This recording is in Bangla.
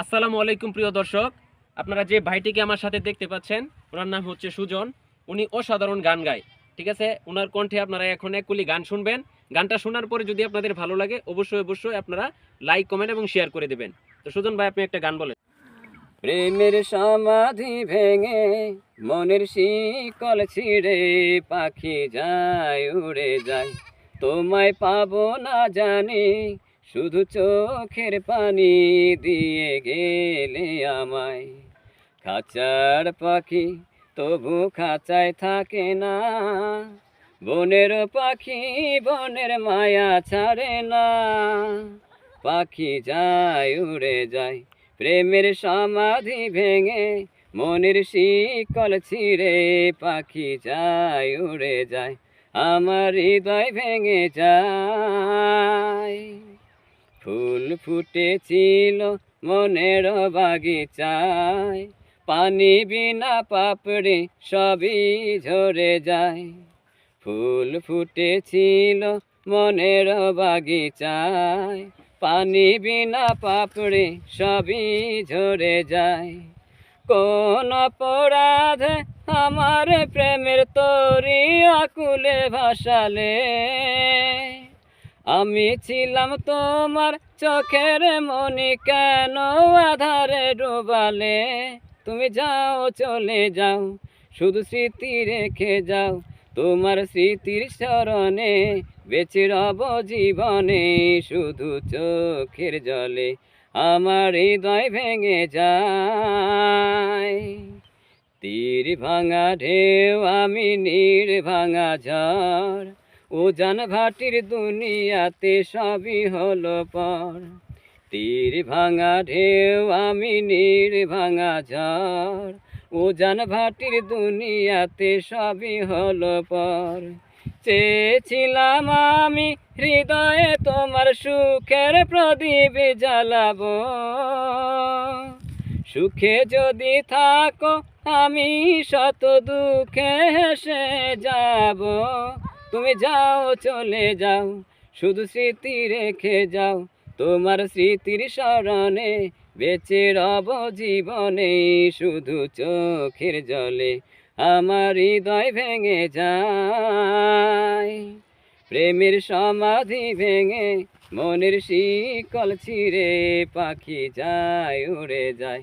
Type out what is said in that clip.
আসসালামু আলাইকুম প্রিয় দর্শক। আপনারা যে ভাইটিকে আমার সাথে দেখতে পাচ্ছেন, ওনার নাম হচ্ছে সুজন। উনি অসাধারণ গান গায়। ঠিক আছে? ওনার কণ্ঠে আপনারা এখন একুলি গান শুনবেন। গানটা শোনার পরে যদি আপনাদের ভালো লাগে, অবশ্যই অবশ্যই আপনারা লাইক কমেন্ট এবং শেয়ার করে দেবেন। তো সুজন ভাই, আপনি একটা গান বলেন। প্রেমের সমাধি ভেঙে মনের শিকল ছিঁড়ে পাখি যায়, উড়ে যায়। তোমায় পাবো না জানি শুধু চোখের পানি দিয়ে গেলে আমায়। খাঁচার পাখি তবু খাঁচায় থাকে না। বনের পাখি বনের মায়া ছাড়ে না। পাখি যায়, উড়ে যায়, প্রেমের সমাধি ভেঙে, মনের শিকল ছিঁড়ে। পাখি যায়, উড়ে যায়, আমার হৃদয় ভেঙে যায়। ফুল ফুটেছিল মনের বাগিচায়। পানি বিনা পাপড়ে সবই ঝরে যায়। ফুল ফুটেছিল মনের বাগিচায়। পানি বিনা পাপড়ে সবই ঝরে যায়। কোন অপরাধে আমার প্রেমের তরি আকুলে ভাসালে। আমি ছিলাম তোমার চোখের মনি কেন আধারে ডুবালে? তুমি যাও, চলে যাও, শুধু স্মৃতি রেখে যাও, তোমার স্মৃতির স্মরণে বেঁচে রব জীবনে, শুধু চোখের জলে আমার হৃদয় ভেঙে যায়। তীর ভাঙা ঢেউ, আমি নীর ভাঙা ঝড় উজান ভাটির দুনিয়াতে সবই হলো পর। তীর ভাঙা ঢেউ আমি নীর ভাঙা ঝড়। উজান ভাটির দুনিয়াতে সবই হলো পর। চেয়েছিলাম আমি হৃদয়ে তোমার সুখের প্রদীপ জ্বালাব। সুখে যদি থাকো আমি শত দুঃখে হেসে যাব। তুমি যাও, চলে যাও, শুধু স্মৃতি রেখে যাও। তোমার স্মৃতির স্মরণে বেঁচে রব জীবনে, শুধু চোখের জলে আমার হৃদয় ভেঙে যায়। প্রেমের সমাধি ভেঙে মনের শিকল ছিঁড়ে পাখি যায়, উড়ে যায়।